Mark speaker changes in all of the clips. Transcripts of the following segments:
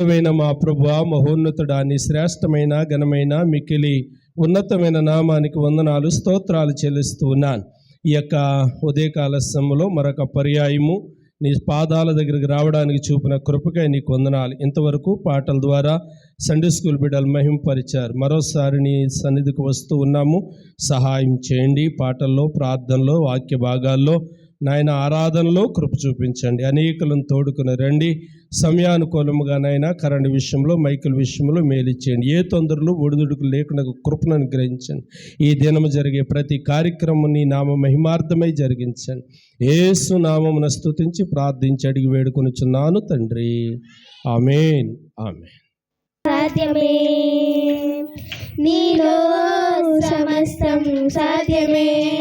Speaker 1: ఉన్నతమైన మా ప్రభు మహోన్నతుడా నీ శ్రేష్టమైన ఘనమైన మికిలి ఉన్నతమైన నామానికి వందనాలు స్తోత్రాలు చెల్లిస్తూ ఉన్నాను. ఈ యొక్క ఉదయకాల సమయంలో మరొక పర్యాయము నీ పాదాల దగ్గరికి రావడానికి చూపిన కృపకై నీకు వందనాలు. ఇంతవరకు పాటల ద్వారా సండే స్కూల్ బిడ్డలు మహింపరిచారు. మరోసారి నీ సన్నిధికి వస్తూ ఉన్నాము. సహాయం చేయండి. పాటల్లో ప్రార్థనలో వాక్య భాగాల్లో నాయన ఆరాధనలో కృప చూపించండి. అనేకులను తోడుకుని రండి. సమయానుకూలముగానైనా కరెంట్ విషయంలో మైకుల విషయంలో మేలిచ్చేయండి. ఏ తొందరలు ఒడిదుడుకులు లేకుండా కృపను అనుగ్రహించండి. ఈ దినము జరిగే ప్రతి కార్యక్రమం నీ నామ మహిమార్థమై జరిగించండి. ఏసు నామమున స్థుతించి ప్రార్థించి అడిగి వేడుకొనిచున్నాను తండ్రి. ఆమెన్. ఆమెన్.
Speaker 2: సాధ్యమే. నీలో సమస్తం సాధ్యమే.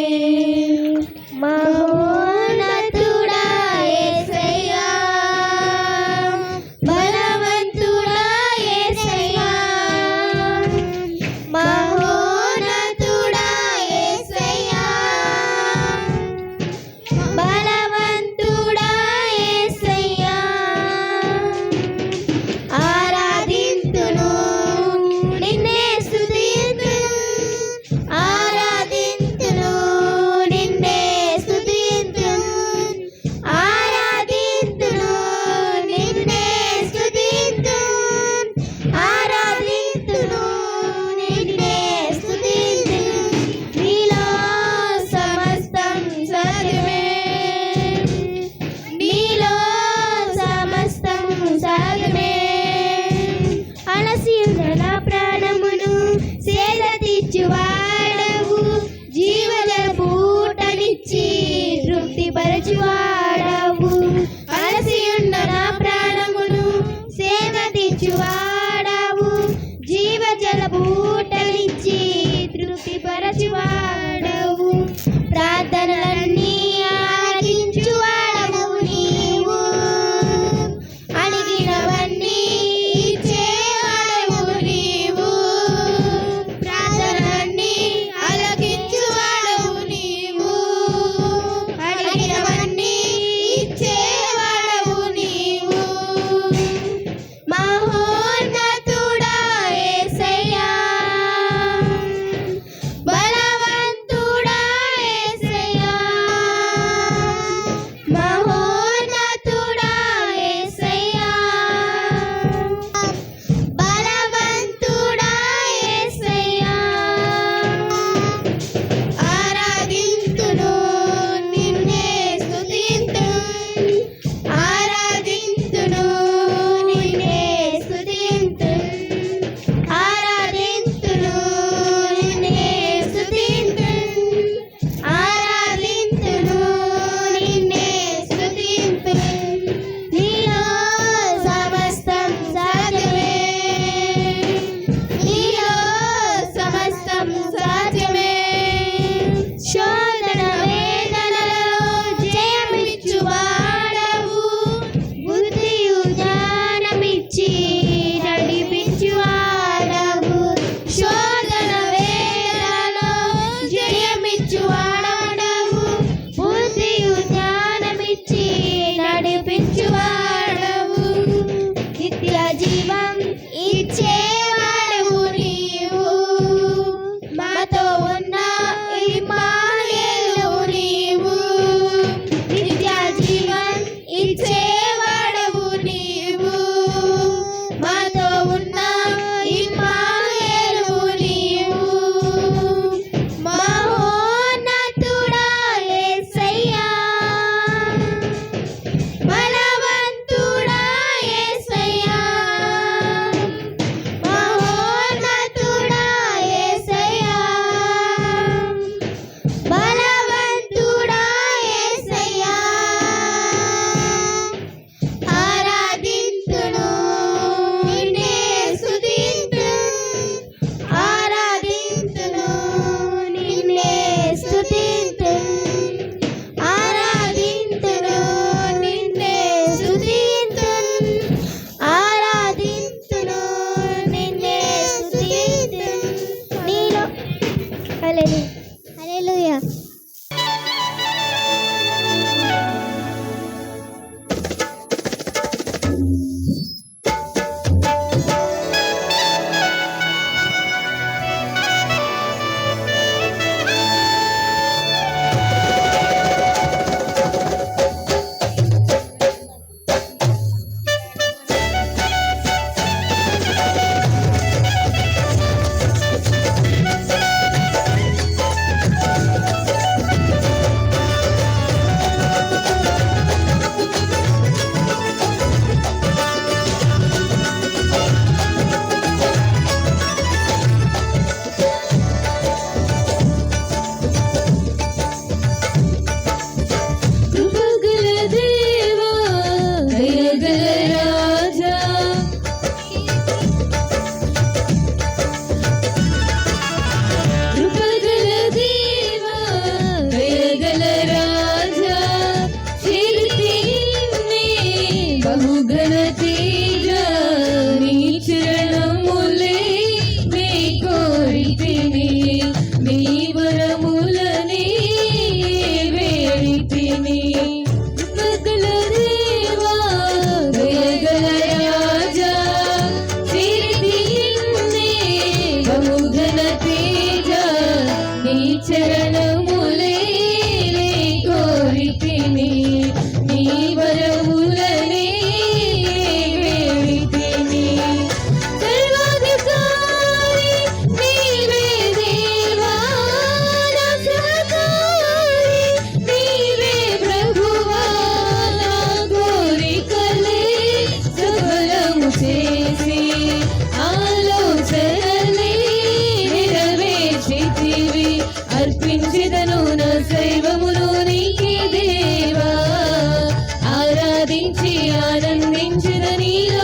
Speaker 2: ఆనందించిన నీల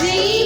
Speaker 2: dream.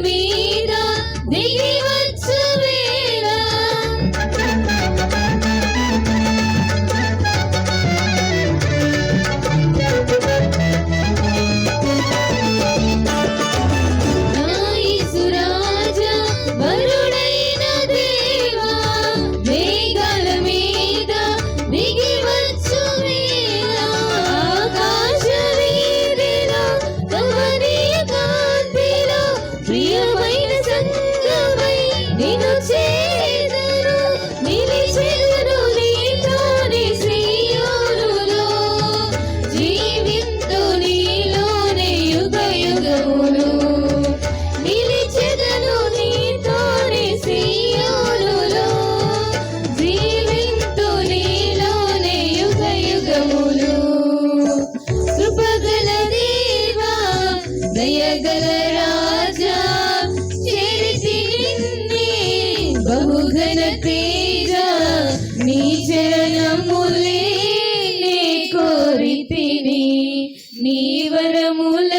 Speaker 2: me. నీ
Speaker 3: వరములనే